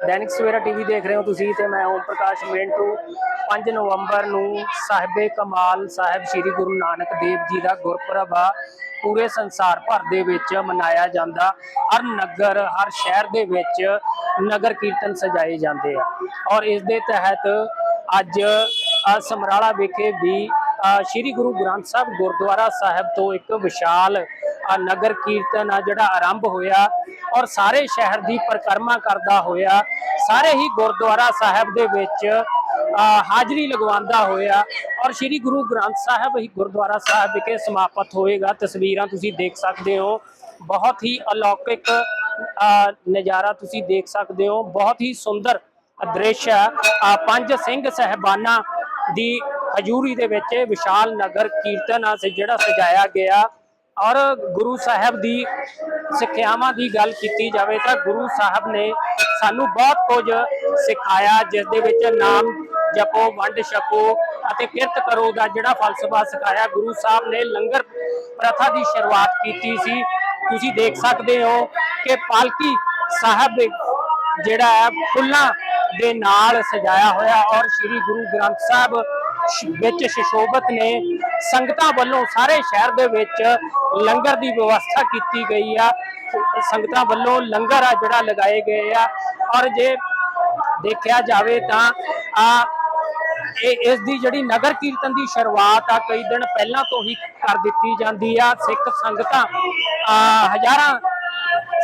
Dainik Savera TV ਦੇਖ ਰਹੇ ਹੋ ਤੁਸੀਂ ਤੇ ਮੈਂ ਓਮ ਪ੍ਰਕਾਸ਼ ਮਿੰਟੂ 5 ਨਵੰਬਰ ਨੂੰ ਸਾਹਿਬੇ ਕਮਾਲ ਸਾਹਿਬ ਸ੍ਰੀ ਗੁਰੂ ਨਾਨਕ ਦੇਵ ਜੀ ਦਾ ਗੁਰਪੁਰਬ ਆ ਪੂਰੇ ਸੰਸਾਰ ਭਰ ਦੇ ਵਿੱਚ ਮਨਾਇਆ ਜਾਂਦਾ। ਹਰ ਨਗਰ, ਹਰ ਸ਼ਹਿਰ ਦੇ ਵਿੱਚ ਨਗਰ ਕੀਰਤਨ ਸਜਾਏ ਜਾਂਦੇ ਆ। ਔਰ ਇਸ ਦੇ ਤਹਿਤ ਅੱਜ ਸਮਰਾਲਾ ਵਿਖੇ ਵੀ ਸ੍ਰੀ ਗੁਰੂ ਗ੍ਰੰਥ ਸਾਹਿਬ ਗੁਰਦੁਆਰਾ ਸਾਹਿਬ ਤੋਂ ਇੱਕ ਵਿਸ਼ਾਲ ਅ, ਨਗਰ ਕੀਰਤਨ ਆ ਜਿਹੜਾ ਆਰੰਭ ਹੋਇਆ ਔਰ ਸਾਰੇ ਸ਼ਹਿਰ ਦੀ ਪਰਿਕਰਮਾ ਕਰਦਾ ਹੋਇਆ ਸਾਰੇ ਹੀ ਗੁਰਦੁਆਰਾ ਸਾਹਿਬ ਦੇ ਵਿੱਚ ਹਾਜ਼ਰੀ ਲਗਵਾਉਂਦਾ ਹੋਇਆ ਔਰ ਸ੍ਰੀ ਗੁਰੂ ਗ੍ਰੰਥ ਸਾਹਿਬ ਹੀ ਗੁਰਦੁਆਰਾ ਸਾਹਿਬ ਵਿਖੇ ਸਮਾਪਤ ਹੋਏਗਾ। ਤਸਵੀਰਾਂ ਤੁਸੀਂ ਦੇਖ ਸਕਦੇ ਹੋ। ਬਹੁਤ ਹੀ ਅਲੌਕਿਕ ਨਜ਼ਾਰਾ ਤੁਸੀਂ ਦੇਖ ਸਕਦੇ ਹੋ। ਬਹੁਤ ਹੀ ਸੁੰਦਰ ਦ੍ਰਿਸ਼ ਆ ਪੰਜ ਸਿੰਘ ਸਹਿਬਾਨਾਂ ਦੀ ਹਜ਼ੂਰੀ ਦੇ ਵਿੱਚ ਵਿਸ਼ਾਲ ਨਗਰ ਕੀਰਤਨ ਆ ਜਿਹੜਾ ਸਜਾਇਆ ਗਿਆ। ਔਰ ਗੁਰੂ ਸਾਹਿਬ ਦੀ ਸਿੱਖਿਆਵਾਂ ਦੀ ਗੱਲ ਕੀਤੀ ਜਾਵੇ ਤਾਂ ਗੁਰੂ ਸਾਹਿਬ ਨੇ ਸਾਨੂੰ ਬਹੁਤ ਕੁਝ ਸਿਖਾਇਆ, ਜਿਸ ਦੇ ਵਿੱਚ ਨਾਮ ਜਪੋ, ਵੰਡ ਛਕੋ ਅਤੇ ਕਿਰਤ ਕਰੋ ਦਾ ਜਿਹੜਾ ਫਲਸਫਾ ਸਿਖਾਇਆ। ਗੁਰੂ ਸਾਹਿਬ ਨੇ ਲੰਗਰ ਪ੍ਰਥਾ ਦੀ ਸ਼ੁਰੂਆਤ ਕੀਤੀ ਸੀ। ਤੁਸੀਂ ਦੇਖ ਸਕਦੇ ਹੋ ਕਿ ਪਾਲਕੀ ਸਾਹਿਬ ਜਿਹੜਾ ਹੈ ਫੁੱਲਾਂ ਦੇ ਨਾਲ ਸਜਾਇਆ ਹੋਇਆ ਔਰ ਸ੍ਰੀ ਗੁਰੂ ਗ੍ਰੰਥ ਸਾਹਿਬ ਵਿੱਚ ਸ਼ਿਸ਼ੋਭਤ ਨੇ। ਸੰਗਤਾਂ ਵੱਲੋਂ ਸਾਰੇ ਸ਼ਹਿਰ ਦੇ ਵਿੱਚ ਲੰਗਰ ਦੀ ਵਿਵਸਥਾ ਕੀਤੀ ਗਈ ਆ। ਸੰਗਤਾਂ ਵੱਲੋਂ ਲੰਗਰ ਆ ਜਿਹੜਾ ਲਗਾਏ ਗਏ ਆ। ਔਰ ਜੇ ਦੇਖਿਆ ਜਾਵੇ ਤਾਂ ਆ ਇਹ ਇਸ ਦੀ ਜਿਹੜੀ ਨਗਰ ਕੀਰਤਨ ਦੀ ਸ਼ੁਰੂਆਤ ਆ, ਕਈ ਦਿਨ ਪਹਿਲਾਂ ਤੋਂ ਹੀ ਕਰ ਦਿੱਤੀ ਜਾਂਦੀ ਆ। ਸਿੱਖ ਸੰਗਤਾਂ ਹਜ਼ਾਰਾਂ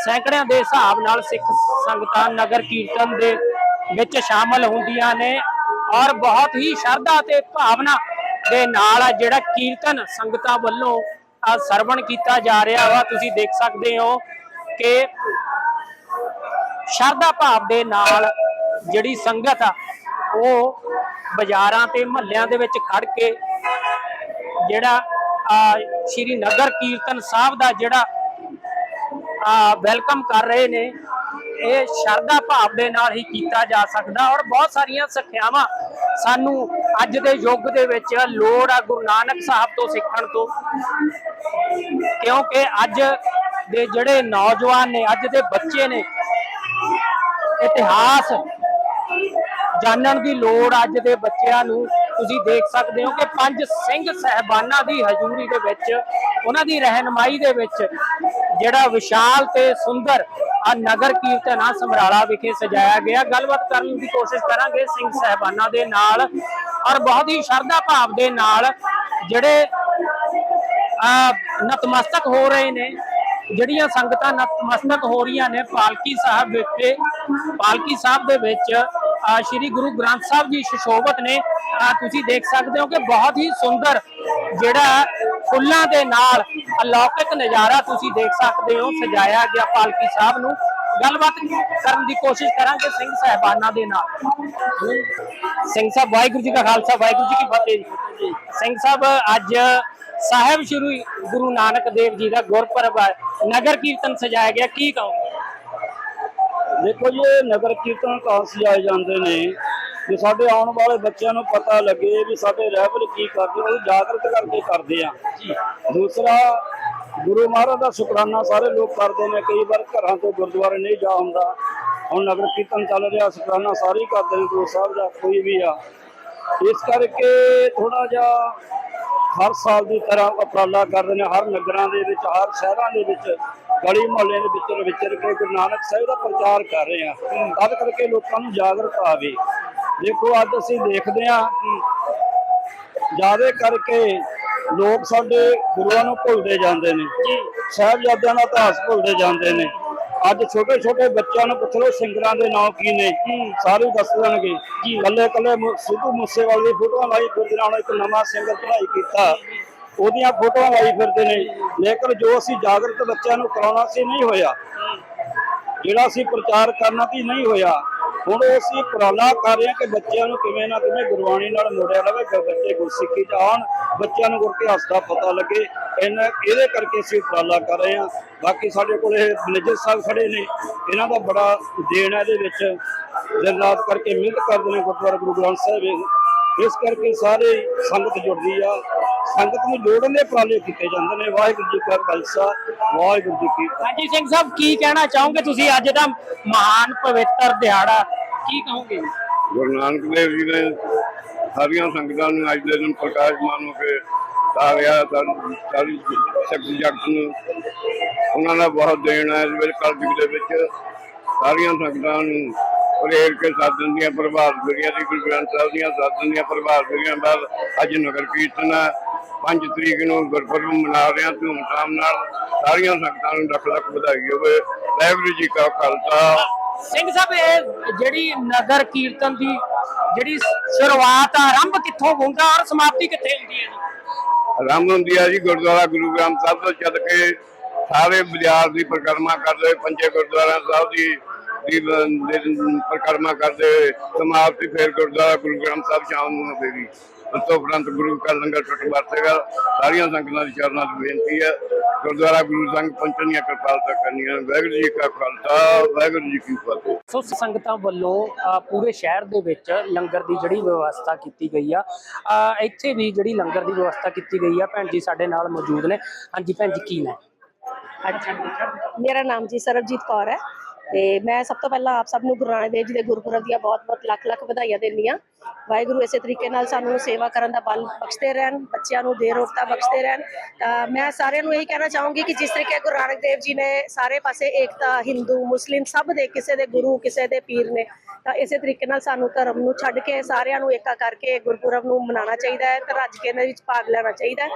ਸੈਂਕੜਿਆਂ ਦੇ ਹਿਸਾਬ ਨਾਲ ਸਿੱਖ ਸੰਗਤਾਂ ਨਗਰ ਕੀਰਤਨ ਦੇ ਵਿੱਚ ਸ਼ਾਮਲ ਹੁੰਦੀਆਂ ਨੇ। ਔਰ ਬਹੁਤ ਹੀ ਸ਼ਰਧਾ ਤੇ ਭਾਵਨਾ ਦੇ ਨਾਲ ਆ ਜਿਹੜਾ ਕੀਰਤਨ ਸੰਗਤਾਂ ਵੱਲੋਂ ਆ ਸਰਵਣ ਕੀਤਾ ਜਾ ਰਿਹਾ ਵਾ। ਤੁਸੀਂ ਦੇਖ ਸਕਦੇ ਹੋ ਕਿ ਸ਼ਰਧਾ ਭਾਵ ਦੇ ਨਾਲ ਜਿਹੜੀ ਸੰਗਤ ਆ, ਉਹ ਬਾਜ਼ਾਰਾਂ ਤੇ ਮਹੱਲਿਆਂ ਦੇ ਵਿੱਚ ਖੜ ਕੇ ਜਿਹੜਾ ਆ ਸ਼੍ਰੀ ਨਗਰ ਕੀਰਤਨ ਸਾਹਿਬ ਦਾ ਜਿਹੜਾ ਵੈਲਕਮ ਕਰ ਰਹੇ ਨੇ, ਇਹ ਸ਼ਰਧਾ ਭਾਵ ਦੇ ਨਾਲ ਹੀ ਕੀਤਾ ਜਾ ਸਕਦਾ। ਔਰ ਬਹੁਤ ਸਾਰੀਆਂ ਸਿੱਖਿਆਵਾਂ ਸਾਨੂੰ ਅੱਜ ਦੇ ਯੁੱਗ ਦੇ ਵਿੱਚ ਲੋੜ ਆ ਗੁਰੂ ਨਾਨਕ ਸਾਹਿਬ ਤੋਂ ਸਿੱਖਣ ਤੋਂ। ਕਿਉਂਕਿ ਅੱਜ ਦੇ ਜਿਹੜੇ ਨੌਜਵਾਨ ਨੇ, ਅੱਜ ਦੇ ਬੱਚੇ ਨੇ, ਇਤਿਹਾਸ ਜਾਣਨ ਦੀ ਲੋੜ ਅੱਜ ਦੇ ਬੱਚਿਆਂ ਨੂੰ। ਤੁਸੀਂ ਦੇਖ ਸਕਦੇ ਹੋ ਕਿ ਪੰਜ ਸਿੰਘ ਸਹਿਬਾਨਾਂ ਦੀ ਹਜ਼ੂਰੀ ਦੇ ਵਿੱਚ, ਉਹਨਾਂ ਦੀ ਰਹਿਨਮਾਈ ਦੇ ਵਿੱਚ ਜਿਹੜਾ ਵਿਸ਼ਾਲ ਤੇ ਸੁੰਦਰ ਆ ਨਗਰ ਕੀਰਤਨ ਆ ਸਮਰਾਲਾ ਵਿਖੇ ਸਜਾਇਆ ਗਿਆ। ਗੱਲਬਾਤ ਕਰਨ ਦੀ ਕੋਸ਼ਿਸ਼ ਕਰਾਂਗੇ ਸਿੰਘ ਸਹਿਬਾਨਾਂ ਦੇ ਨਾਲ ਔਰ ਬਹੁਤ ਹੀ ਸ਼ਰਧਾ ਭਾਵ ਦੇ ਨਾਲ ਜਿਹੜੇ ਆ ਨਤਮਸਤਕ ਹੋ ਰਹੇ ਨੇ, ਜਿਹੜੀਆਂ ਸੰਗਤਾਂ ਨਤਮਸਤਕ ਹੋ ਰਹੀਆਂ ਨੇ ਪਾਲਕੀ ਸਾਹਿਬ ਵਿਖੇ, ਪਾਲਕੀ ਸਾਹਿਬ ਦੇ ਵਿੱਚ ਸ੍ਰੀ ਗੁਰੂ ਗ੍ਰੰਥ ਸਾਹਿਬ ਜੀ ਸ਼ਿਸ਼ੋਭਤ ਨੇ। ਤੁਸੀਂ ਦੇਖ ਸਕਦੇ ਹੋ ਕਿ ਬਹੁਤ ਹੀ ਸੁੰਦਰ ਜਿਹੜਾ ਫੁੱਲਾਂ ਦੇ ਨਾਲ ਅਲੌਕਿਕ ਨਜ਼ਾਰਾ ਤੁਸੀਂ ਦੇਖ ਸਕਦੇ ਹੋ, ਸਜਾਇਆ ਗਿਆ ਪਾਲਕੀ ਸਾਹਿਬ ਨੂੰ। ਗੱਲਬਾਤ ਕਰਨ ਦੀ ਕੋਸ਼ਿਸ਼ ਕਰਾਂਗੇ ਸਿੰਘ ਸਹਿਬਾਨਾਂ ਦੇ ਨਾਲ। ਸਿੰਘ ਸਾਹਿਬ, ਵਾਹਿਗੁਰੂ ਜੀ ਕਾ ਖਾਲਸਾ, ਵਾਹਿਗੁਰੂ ਜੀ ਕੀ ਫਤਿਹ ਜੀ। ਸਿੰਘ ਸਾਹਿਬ, ਅੱਜ ਸਾਹਿਬ ਸ਼੍ਰੀ ਗੁਰੂ ਨਾਨਕ ਦੇਵ ਜੀ ਦਾ ਗੁਰਪੁਰਬ ਹੈ। ਨਗਰ ਕੀਰਤਨ ਸਜਾਇਆ ਗਿਆ, ਕੀ ਕਹੋਗੇ? ਦੇਖੋ ਜੀ, ਇਹ ਨਗਰ ਕੀਰਤਨ ਕੌਣ ਸਜਾਏ ਜਾਂਦੇ ਨੇ। ਕਿ ਸਾਡੇ ਆਉਣ ਵਾਲੇ ਬੱਚਿਆਂ ਨੂੰ ਪਤਾ ਲੱਗੇ ਵੀ ਸਾਡੇ ਰਹਿਬਰ ਕੀ ਕਰਦੇ ਉਹ ਜਾਗਰਤ ਕਰਕੇ ਕਰਦੇ ਆ। ਦੂਸਰਾ ਗੁਰੂ ਮਹਾਰਾਜ ਦਾ ਸ਼ੁਕਰਾਨਾ ਸਾਰੇ ਲੋਕ ਕਰਦੇ ਨੇ ਕਈ ਵਾਰ ਘਰਾਂ ਤੋਂ ਗੁਰਦੁਆਰੇ ਨਹੀਂ ਜਾ ਹੁੰਦਾ। ਹੁਣ ਨਗਰ ਕੀਰਤਨ ਚੱਲ ਰਿਹਾ ਸ਼ੁਕਰਾਨਾ ਸਾਰੇ ਕਰਦੇ ਨੇ ਗੁਰੂ ਸਾਹਿਬ ਦਾ ਕੋਈ ਵੀ ਆ। ਇਸ ਕਰਕੇ ਥੋੜਾ ਜਿਹਾ ਹਰ ਸਾਲ ਦੀ ਤਰ੍ਹਾਂ ਉਪਰਾਲਾ ਕਰਦੇ ਨੇ ਹਰ ਨਗਰਾਂ ਦੇ ਵਿੱਚ ਹਰ ਸ਼ਹਿਰਾਂ ਦੇ ਵਿੱਚ ਗਲੀ ਮੁਹੱਲੇ ਦੇ ਵਿੱਚ ਵਿਚਰ ਕੇ ਗੁਰੂ ਨਾਨਕ ਸਾਹਿਬ ਦਾ ਪ੍ਰਚਾਰ ਕਰ ਰਹੇ ਆ। ਤਦ ਕਰਕੇ ਲੋਕਾਂ ਨੂੰ ਜਾਗਰਤ ਆਵੇ ਦੇਖੋ ਅੱਜ ਅਸੀਂ ਦੇਖਦੇ ਆ ਕਿ ਜ਼ਿਆਦਾ ਕਰਕੇ ਲੋਕ ਸਾਡੇ ਗੁਰੂਆਂ ਨੂੰ ਭੁੱਲਦੇ ਜਾਂਦੇ ਨੇ। ਜੀ। ਸਾਹਿਬਜ਼ਾਦਿਆਂ ਦਾ ਇਤਿਹਾਸ ਭੁੱਲਦੇ ਜਾਂਦੇ ਨੇ। ਅੱਜ ਛੋਟੇ ਛੋਟੇ ਬੱਚਿਆਂ ਨੂੰ ਪੁੱਛ ਲਓ ਸਿੰਗਰਾਂ ਦੇ ਨਾਂ ਕੀ ਨੇ? ਸਾਰੇ ਦੱਸ ਦੇਣਗੇ। ਕੱਲੇ ਕੱਲੇ ਸਿੱਧੂ ਮੂਸੇਵਾਲੇ ਦੀ ਫੋਟੋਆਂ ਲਾਈ ਫਿਰਦੇ ਨੇ ਹੁਣ ਇੱਕ ਨਵਾਂ ਸਿੰਗਰ ਚੜਾਈ ਕੀਤਾ। ਉਹਦੀਆਂ ਫੋਟੋਆਂ ਲਾਈ ਫਿਰਦੇ ਨੇ। ਲੇਕਿਨ ਜੋ ਅਸੀਂ ਜਾਗਰਤ ਬੱਚਿਆਂ ਨੂੰ ਕਰਾਉਣਾ ਸੀ ਨਹੀਂ ਹੋਇਆ। ਜਿਹੜਾ ਅਸੀਂ ਪ੍ਰਚਾਰ ਕਰਨਾ ਸੀ ਨਹੀਂ ਹੋਇਆ। ਹੁਣ ਉਹ ਅਸੀਂ ਉਪਰਾਲਾ ਕਰ ਰਹੇ ਹਾਂ ਕਿ ਬੱਚਿਆਂ ਨੂੰ ਕਿਵੇਂ ਨਾ ਕਿਵੇਂ ਗੁਰਬਾਣੀ ਨਾਲ ਮੋੜਿਆ ਜਾਵੇ ਕਿ ਬੱਚੇ ਗੁਰਸਿੱਖੀ ਚ ਆਉਣ, ਬੱਚਿਆਂ ਨੂੰ ਗੁਰ ਦਾ ਪਤਾ ਲੱਗੇ। ਇਹਨਾਂ, ਇਹਦੇ ਕਰਕੇ ਅਸੀਂ ਉਪਰਾਲਾ ਕਰ ਰਹੇ ਹਾਂ। ਬਾਕੀ ਸਾਡੇ ਕੋਲ ਇਹ ਮੈਨੇਜਰ ਸਾਹਿਬ ਖੜੇ ਨੇ। ਇਹਨਾਂ ਦਾ ਬੜਾ ਦੇਣ ਹੈ ਇਹਦੇ ਵਿੱਚ। ਦਿਨ ਰਾਤ ਕਰਕੇ ਮਿਹਨਤ ਕਰਦੇ ਨੇ ਗੁਰਦੁਆਰਾ ਗੁਰੂ ਗ੍ਰੰਥ ਸਾਹਿਬ ਇਸ ਕਰਕੇ ਸਾਰੇ ਸੰਗਤ ਜੁੜਦੀ ਆ। ਸੰਗਤ ਨੂੰ ਜੋੜਨ ਦੇ ਉਪਰਾਲੇ ਕੀਤੇ ਜਾਂਦੇ ਨੇ। ਵਾਹਿਗੁਰੂ ਜੀ ਕਾ ਖਾਲਸਾ, ਵਾਹਿਗੁਰੂ ਜੀ ਕੀ ਫਤਿਹ। ਸਿੰਘ ਸਾਹਿਬ, ਕੀ ਕਹਿਣਾ ਚਾਹੋਗੇ ਤੁਸੀਂ? ਅੱਜ ਦਾ ਮਹਾਨ ਪਵਿੱਤਰ ਦਿਹਾੜਾ ਕੀ ਕਹੋਗੇ? ਗੁਰੂ ਨਾਨਕ ਦੇਵ ਜੀ ਨੇ ਸਾਰੀਆਂ ਸੰਗਤਾਂ ਨੂੰ ਅੱਜ ਦੇ ਦਿਨ ਪ੍ਰਕਾਸ਼ਮਾਨ ਹੋ ਕੇ ਸਾਰਿਆ ਸਾਰੀ ਸ਼ਕਤੀ ਜਗਤ ਨੂੰ ਉਹਨਾਂ ਦਾ ਬਹੁਤ ਦੇਣ ਹੈ। ਇਸ ਵੇਲੇ ਕਲਯੁਗ ਦੇ ਵਿੱਚ ਸਾਰੀਆਂ ਸੰਗਤਾਂ ਨੂੰ ਪ੍ਰੇਰ ਕੇ ਸਾਧਨ ਦੀਆਂ ਪ੍ਰਭਾਤ ਫੇਰੀਆਂ ਦੀ ਗੁਰੂ ਗ੍ਰੰਥ ਸਾਹਿਬ ਦੀਆਂ ਸਾਧਨ ਦੀਆਂ ਪ੍ਰਭਾਤ ਫੇਰੀਆਂ ਬਾਅਦ ਅੱਜ ਨਗਰ ਕੀਰਤਨ ਹੈ। 5 ਤਰੀਕ ਨੂੰ ਗੁਰਪੁਰਬ ਮਨਾ ਰਹੇ ਹਾਂ ਧੂਮਧਾਮ ਨਾਲ ਸਾਰੀਆਂ ਸੰਗਤਾਂ ਨੂੰ ਲੱਖ ਲੱਖ ਵਧਾਈ ਹੋਵੇ। ਵਾਹਿਗੁਰੂ ਜੀ ਕਾ ਖਾਲਸਾ। ਸਿੰਘ ਸਾਹਿਬ, ਇਹ ਜਿਹੜੀ ਨਗਰ ਕੀਰਤਨ ਦੀ ਜਿਹੜੀ ਸ਼ੁਰੂਆਤ ਆਰੰਭ ਕਿੱਥੋਂ ਹੁੰਦਾ, ਔਰ ਸਮਾਪਤੀ ਕਿੱਥੇ ਹੁੰਦੀ ਹੈ ਜੀ? ਆਰੰਭ ਹੁੰਦੀ ਹੈ ਜੀ ਗੁਰਦੁਆਰਾ ਗੁਰੂ ਗ੍ਰੰਥ ਸਾਹਿਬ ਤੋਂ ਚੱਲ ਕੇ ਸਾਰੇ ਬਾਜ਼ਾਰ ਦੀ ਪਰਿਕਰਮਾ ਕਰਦੇ ਹੋਏ ਪੰਜੇ ਗੁਰਦੁਆਰਾ ਸਾਹਿਬ ਦੀ ਦੀ ਬ- ਦੀ ਪਰਿਕਰਮਾ ਕਰਦੇ ਹੋਏ ਸਮਾਪਤੀ ਫਿਰ ਗੁਰਦੁਆਰਾ ਗੁਰੂ ਗ੍ਰੰਥ ਸਾਹਿਬ ਸ਼ਾਮ ਨੂੰ ਹੋਵੇਗੀ ਉਸ ਤੋਂ ਉਪਰੰਤ ਗੁਰੂ ਕਾ ਲੰਗਰ ਛੁੱਟ ਵਰਤੇਗਾ ਸਾਰੀਆਂ ਸੰਗਤਾਂ ਦੀ ਚਰਨਾਂ 'ਚ ਬੇਨਤੀ ਹੈ। ਗੁਰਦੁਆਰਾ ਗੁਰੂ ਸੰਘ ਪਹੁੰਚਣ ਦੀਆਂ ਕਿਰਪਾਲਤਾ ਕਰਨੀਆਂ। ਵਾਹਿਗੁਰੂ ਜੀ ਕਾ ਖਾਲਸਾ ਵਾਹਿਗੁਰੂ ਜੀ ਕੀ ਫਤਿਹ। ਸੋ ਸੰਗਤਾਂ ਵੱਲੋਂ ਪੂਰੇ ਸ਼ਹਿਰ ਦੇ ਵਿੱਚ ਲੰਗਰ ਦੀ ਜਿਹੜੀ ਵਿਵਸਥਾ ਕੀਤੀ ਗਈ ਆ। ਇੱਥੇ ਵੀ ਜਿਹੜੀ ਲੰਗਰ ਦੀ ਵਿਵਸਥਾ ਕੀਤੀ ਗਈ ਆ ਭੈਣ ਜੀ ਸਾਡੇ ਨਾਲ ਮੌਜੂਦ ਨੇ। ਹਾਂਜੀ ਭੈਣ ਜੀ ਕੀ ਨੇ ਮੇਰਾ ਨਾਮ ਜੀ ਸਰਬਜੀਤ ਕੌਰ ਹੈ। ਤੇ ਮੈਂ ਸਭ ਤੋਂ ਪਹਿਲਾਂ ਆਪ ਸਭ ਨੂੰ ਗੁਰੂ ਨਾਨਕ ਦੇਵ ਜੀ ਦੇ ਗੁਰਪੁਰਬ ਦੀਆਂ ਬਹੁਤ-ਬਹੁਤ ਲੱਖ-ਲੱਖ ਵਧਾਈਆਂ ਦਿੰਦੀ ਹਾਂ। ਵਾਹਿਗੁਰੂ ਇਸੇ ਤਰੀਕੇ ਨਾਲ ਸਾਨੂੰ ਸੇਵਾ ਕਰਨ ਦਾ ਬਲ ਬਖਸ਼ਦੇ ਰਹਿਣ, ਬੱਚਿਆਂ ਨੂੰ ਦੇ ਰੋਗਤਾ ਬਖਸ਼ਦੇ ਰਹਿਣ। ਤਾਂ ਮੈਂ ਸਾਰਿਆਂ ਨੂੰ ਇਹੀ ਕਹਿਣਾ ਚਾਹੂੰਗੀ ਕਿ ਜਿਸ ਤਰੀਕੇ ਗੁਰੂ ਨਾਨਕ ਦੇਵ ਜੀ ਨੇ ਸਾਰੇ ਪਾਸੇ ਏਕਤਾ, ਹਿੰਦੂ, ਮੁਸਲਿਮ ਸਭ ਦੇ ਕਿਸੇ ਦੇ ਗੁਰੂ, ਕਿਸੇ ਦੇ ਪੀਰ ਨੇ, ਤਾਂ ਇਸੇ ਤਰੀਕੇ ਨਾਲ ਸਾਨੂੰ ਧਰਮ ਨੂੰ ਛੱਡ ਕੇ ਸਾਰਿਆਂ ਨੂੰ ਏਕਾ ਕਰਕੇ ਗੁਰਪੁਰਬ ਨੂੰ ਮਨਾਉਣਾ ਚਾਹੀਦਾ ਹੈ ਤੇ ਰੱਜ ਕੇ ਇਹਨਾਂ ਵਿੱਚ ਭਾਗ ਲੈਣਾ ਚਾਹੀਦਾ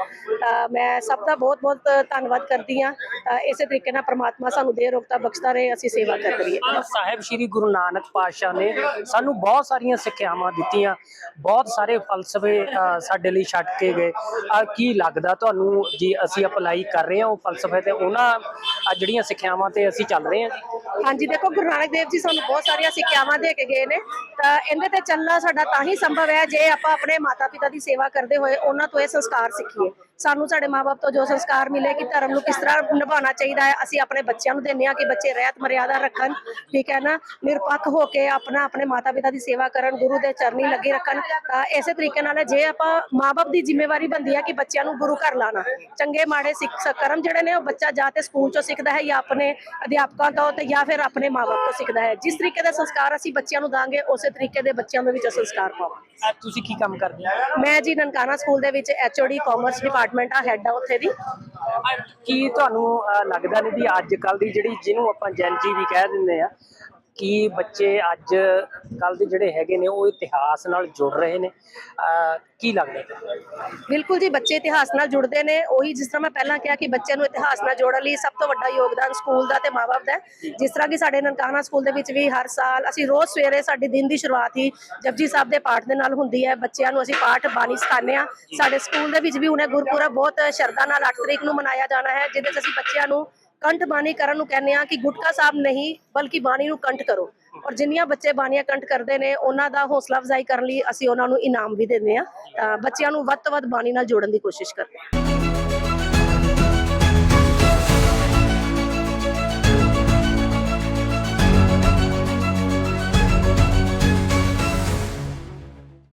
ਤਾਂ ਮੈਂ ਸਭ ਦਾ ਬਹੁਤ-ਬਹੁਤ ਧੰਨਵਾਦ ਕਰਦੀ ਹਾਂ। ਇਸੇ ਤਰੀਕੇ ਨਾਲ ਪ੍ਰਮਾਤਮਾ ਸਾਨੂੰ ਦੇਰ ਰੋਗਤਾ ਬਖਸ਼ਦਾ ਰਹੇ ਅਸੀਂ ਸੇਵਾ ਕਰਦੇ ਰਹੀਏ। ਸਾਹਿਬ ਸ੍ਰੀ ਗੁਰੂ ਨਾਨਕ ਪਾਤਸ਼ਾਹ ਨੇ ਸਾਨੂੰ ਬਹੁਤ ਸਾਰੀਆਂ ਸਿੱਖਿਆਵਾਂ ਦਿੱਤੀਆਂ ਬਹੁਤ ਸਾਰੇ ਫਲਸਫੇ ਸਾਡੇ ਲਈ ਛੱਡ ਕੇ ਗਏ। ਕੀ ਲੱਗਦਾ ਤੁਹਾਨੂੰ ਜੀ ਅਸੀਂ ਅਪਲਾਈ ਕਰ ਰਹੇ ਹਾਂ ਉਹ ਫਲਸਫੇ ਤੇ ਉਹਨਾਂ ਜਿਹੜੀਆਂ ਸਿੱਖਿਆਵਾਂ ਤੇ ਅਸੀਂ ਚੱਲ ਰਹੇ ਹਾਂ? ਹਾਂਜੀ ਦੇਖੋ ਗੁਰੂ ਨਾਨਕ ਦੇਵ ਜੀ ਸਾਨੂੰ ਬਹੁਤ ਸਾਰੀਆਂ ਸਿੱਖਿਆਵਾਂ ਦੇ ਕੇ ਗਏ ਨੇ ਤਾਂ ਇਹਦੇ ਤੇ ਚੱਲਣਾ ਸਾਡਾ ਤਾਂ ਹੀ ਸੰਭਵ ਹੈ ਜੇ ਆਪਾਂ ਆਪਣੇ ਮਾਤਾ ਪਿਤਾ ਦੀ ਸੇਵਾ ਕਰਦੇ ਹੋਏ ਉਹਨਾਂ ਤੋਂ ਇਹ ਸੰਸਕਾਰ ਸਿੱਖੀਏ। ਸਾਨੂੰ ਸਾਡੇ ਮਾਪੇ ਤੋਂ ਜੋ ਸੰਸਕਾਰ ਮਿਲੇ ਕਿ ਧਰਮ ਨੂੰ ਕਿਸ ਤਰ੍ਹਾਂ ਨਿਭਾਉਣਾ ਚਾਹੀਦਾ ਹੈ ਅਸੀਂ ਆਪਣੇ ਬੱਚਿਆਂ ਨੂੰ ਦਿੰਦੇ ਹਾਂ ਕਿ ਬੱਚੇ ਰਹਿਤ ਮਰਿਆਦਾ ਰੱਖਣ ਠੀਕ ਹੈ ਨਾ? ਨਿਰਪੱਖ ਹੋ ਕੇ ਆਪਣਾ ਆਪਣੇ ਮਾਤਾ ਪਿਤਾ ਦੀ ਸੇਵਾ ਕਰਨ ਗੁਰੂ ਦੇ ਚਰਨੀ ਲੱਗੇ ਰੱਖਣ। ਤਾਂ ਇਸੇ ਤਰੀਕੇ ਨਾਲ ਜੇ ਆਪਾਂ ਮਾਪੇ ਦੀ ਜ਼ਿੰਮੇਵਾਰੀ ਬਣਦੀ ਹੈ ਕਿ ਬੱਚਿਆਂ ਨੂੰ ਗੁਰੂ ਘਰ ਲਾਣਾ ਚੰਗੇ ਮਾੜੇ ਸਿੱਖ ਕਰਮ ਜਿਹੜੇ ਨੇ ਉਹ ਬੱਚਾ ਜਾਂ ਤੇ ਸਕੂਲ ਚੋਂ ਸਿੱਖਦਾ ਹੈ ਜਾਂ ਆਪਣੇ ਅਧਿਆਪਕਾਂ ਤੋਂ ਤੇ ਜਾਂ ਫਿਰ ਆਪਣੇ ਮਾਪੇ ਤੋਂ ਸਿੱਖਦਾ ਹੈ। ਜਿਸ ਤਰੀਕੇ ਦੇ ਸੰਸਕਾਰ ਅਸੀਂ ਬੱਚਿਆਂ ਨੂੰ ਦਾਂਗੇ ਉਸੇ ਤਰੀਕੇ ਦੇ ਬੱਚਿਆਂ ਦੇ ਵਿੱਚ ਸੰਸਕਾਰ ਪਾਵਾਂਗੇ। ਤੁਸੀਂ ਕੀ ਕੰਮ ਕਰਦੇ ਹੋ? ਮੈਂ ਜੀ ਨਨਕਾਣਾ ਸਕੂਲ ਦੇ ਵਿੱਚ ਐਚਓਡੀ ਕਾਮਰਸ ਡਿਪਾਰਟਮੈਂਟ ਆ ਹੈਡ ਆ ਉੱਥੇ ਦੀ? ਕੀ ਤੁਹਾਨੂੰ ਅ, ਲੱਗਦਾ ਨਹੀਂ ਵੀ ਅੱਜ ਕੱਲ ਦੀ ਜਿਹੜੀ ਜਿਹਨੂੰ ਆਪਾਂ ਜੈਨ ਜੀ ਵੀ ਕਹਿ ਦਿੰਦੇ ਆ ਕਿ ਬੱਚੇ ਅੱਜ ਕੱਲ ਦੇ ਜਿਹੜੇ ਹੈਗੇ ਨੇ, ਉਹ ਇਤਿਹਾਸ ਨਾਲ ਜੁੜ ਰਹੇ ਨੇ। ਕੀ ਲੱਗਦਾ ਬਿਲਕੁਲ ਜੀ, ਬੱਚੇ ਇਤਿਹਾਸ ਨਾਲ ਜੁੜਦੇ ਨੇ। ਉਹੀ ਜਿਸ ਤਰ੍ਹਾਂ ਮੈਂ ਪਹਿਲਾਂ ਕਿਹਾ ਕਿ ਬੱਚਿਆਂ ਨੂੰ ਇਤਿਹਾਸ ਨਾਲ ਜੋੜਨ ਲਈ ਸਭ ਤੋਂ ਵੱਡਾ ਯੋਗਦਾਨ ਸਕੂਲ ਦਾ ਤੇ ਮਾਪੇ ਦਾ ਜਿਸ ਤਰ੍ਹਾਂ ਕਿ ਸਾਡੇ ਨਨਕਾਣਾ ਸਕੂਲ ਦੇ ਵਿੱਚ ਵੀ ਹਰ ਸਾਲ ਅਸੀਂ ਰੋਜ਼ ਸਵੇਰੇ ਸਾਡੇ ਦਿਨ ਦੀ ਸ਼ੁਰੂਆਤ ਹੀ ਜਪਜੀ ਸਾਹਿਬ ਦੇ ਪਾਠ ਦੇ ਨਾਲ ਹੁੰਦੀ ਹੈ। ਬੱਚਿਆਂ ਨੂੰ ਅਸੀਂ ਪਾਠ ਬਾਣੀ ਸਿਖਾਉਂਦੇ ਆ ਸਾਡੇ ਸਕੂਲ ਦੇ ਵਿੱਚ ਵੀ ਹੁਣੇ ਗੁਰਪੁਰਬ ਬਹੁਤ ਸ਼ਰਧਾ ਨਾਲ 8 ਤਰੀਕ ਨੂੰ ਮਨਾਇਆ ਜਾਣਾ ਹੈ, ਜਿਹਦੇ 'ਚ ਅਸੀਂ ਬੱਚਿਆਂ ਨੂੰ ਕੰਠ ਬਾਣੀ ਕਰਨ ਨੂੰ ਕਹਿੰਦੇ ਆ ਕਿ ਗੁਟਕਾ ਸਾਹਿਬ ਨਹੀਂ, ਬਲਕਿ ਬਾਣੀ ਨੂੰ ਕੰਠ ਕਰੋ। ਔਰ ਜਿੰਨੀਆਂ ਬੱਚੇ ਬਾਣੀਆਂ ਕੰਠ ਕਰਦੇ ਨੇ, ਉਹਨਾਂ ਦਾ ਹੌਸਲਾ ਅਫਜ਼ਾਈ ਕਰਨ ਲਈ ਅਸੀਂ ਉਹਨਾਂ ਨੂੰ ਇਨਾਮ ਵੀ ਦਿੰਦੇ ਆ ਤਾਂ ਬੱਚਿਆਂ ਨੂੰ ਵੱਧ ਤੋਂ ਵੱਧ ਬਾਣੀ ਨਾਲ ਜੋੜਨ ਦੀ ਕੋਸ਼ਿਸ਼ ਕਰਦੇ ਹਾਂ।